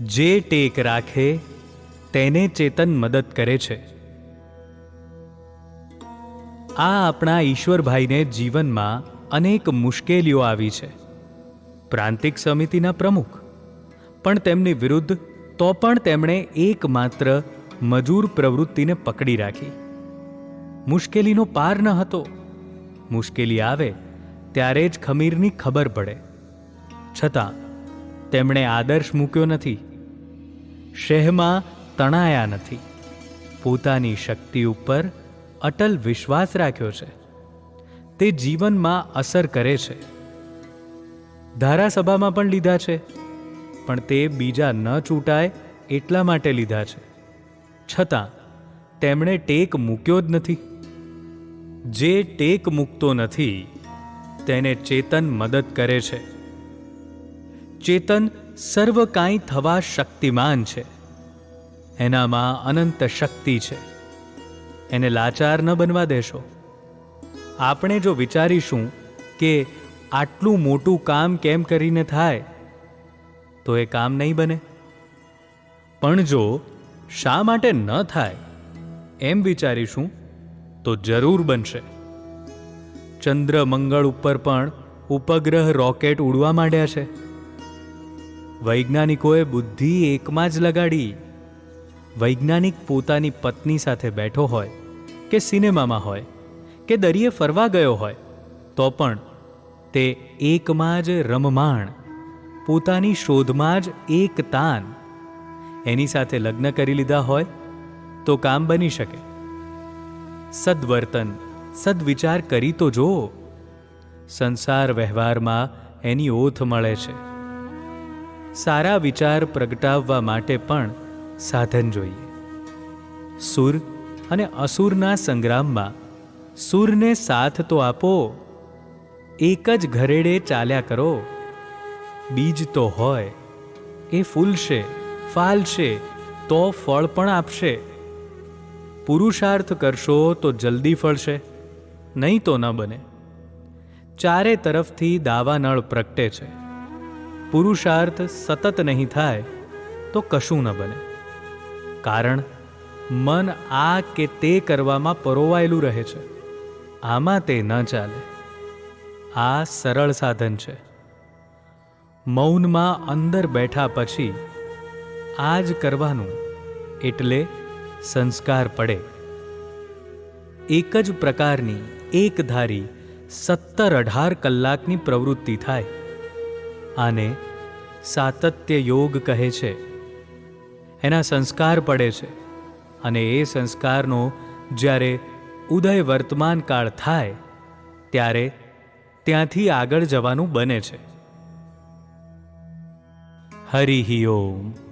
જે ટેક રાખે, તેને ચેતન મદદ કરે છે. આ આપણા ઈશ્વરભાઈને જીવનમાં અનેક મુશ્કેલીઓ આવી છે. પ્રાંતિક સમિતિના પ્રમુખ. પણ તેમની વિરુદ્ધ તો પણ તેમણે એકમાત્ર મજૂર પ્રવૃત્તિને પકડી રાખી. મુશ્કેલીનો પાર ન હતો. મુશ્કેલી આવે ત્યારે જ ખમીરની ખબર પડે. છતાં તેમણે આદર્શ મૂક્યો નથી. શહેમાં તણાયા નથી. પોતાની શક્તિ ઉપર અટલ વિશ્વાસ રાખ્યો છે. તે જીવનમાં અસર કરે છે. ધારાસભામાં પણ લીધા છે. પણ તે બીજા ન ચૂંટાય એટલા માટે લીધા છે. છતાં, તેમણે ટેક મૂક્યો જ નથી. જે ટેક મૂકતો નથી, તેને ચેતન મદદ કરે છે. ચેતન સર્વ કાંઈ થવા શક્તિમાન છે. એનામાં અનંત શક્તિ છે. એને લાચાર ન બનવા દેશો. આપણે જો વિચારીશું કે આટલું મોટું કામ કેમ કરીને થાય, તો એ કામ નહીં બને. પણ જો શા માટે ન થાય, એમ વિચારીશું, તો જરૂર બનશે. ચંદ્ર મંગળ ઉપર પણ ઉપગ્રહ રોકેટ ઉડવા માંડ્યા છે. વૈજ્ઞાનિકોએ બુદ્ધિ એકમાં જ લગાડી. વૈજ્ઞાનિક પોતાની પત્ની સાથે બેઠો હોય કે સિનેમામાં હોય કે દરિયે ફરવા ગયો હોય, તો પણ તે એકમાં જ રમમાણ, પોતાની શોધમાં જ એક તાન. એની સાથે લગ્ન કરી લીધા હોય તો કામ બની શકે. સદવર્તન, સદવિચાર કરી તો જો સંસાર વ્યવહારમાં એની ઓથ મળે છે. સારા વિચાર પ્રગટાવવા માટે પણ સાધન જોઈએ. સુર અને અસુરના સંગ્રામમાં સુરને સાથ તો આપો, એક જ ઘરેડે ચાલ્યા કરો. બીજ તો હોય, એ ફૂલશે, ફાલશે, તો ફળ પણ આપશે. પુરુષાર્થ કરશો તો જલ્દી ફળશે, નહીં તો ન બને. ચારે તરફથી દાવાનળ પ્રગટે છે. પુરુષાર્થ સતત નહીં થાય, તો કશું ન બને. કારણ, મન આ કે તે કરવામાં પરોવાયેલું રહે છે. આમાં તે ન ચાલે. આ સરળ સાધન છે. મૌનમાં અંદર બેઠા પછી આ જ કરવાનું એટલે સંસ્કાર પડે. એક જ પ્રકારની એકધારી સત્તર અઢાર કલાકની પ્રવૃત્તિ થાય. આને સાતત્ય યોગ કહે છે. એના સંસ્કાર પડે છે અને એ સંસ્કારનો જ્યારે ઉદય વર્તમાન કાળ થાય, ત્યારે ત્યાંથી આગળ જવાનું બને છે. હરિ ઓમ.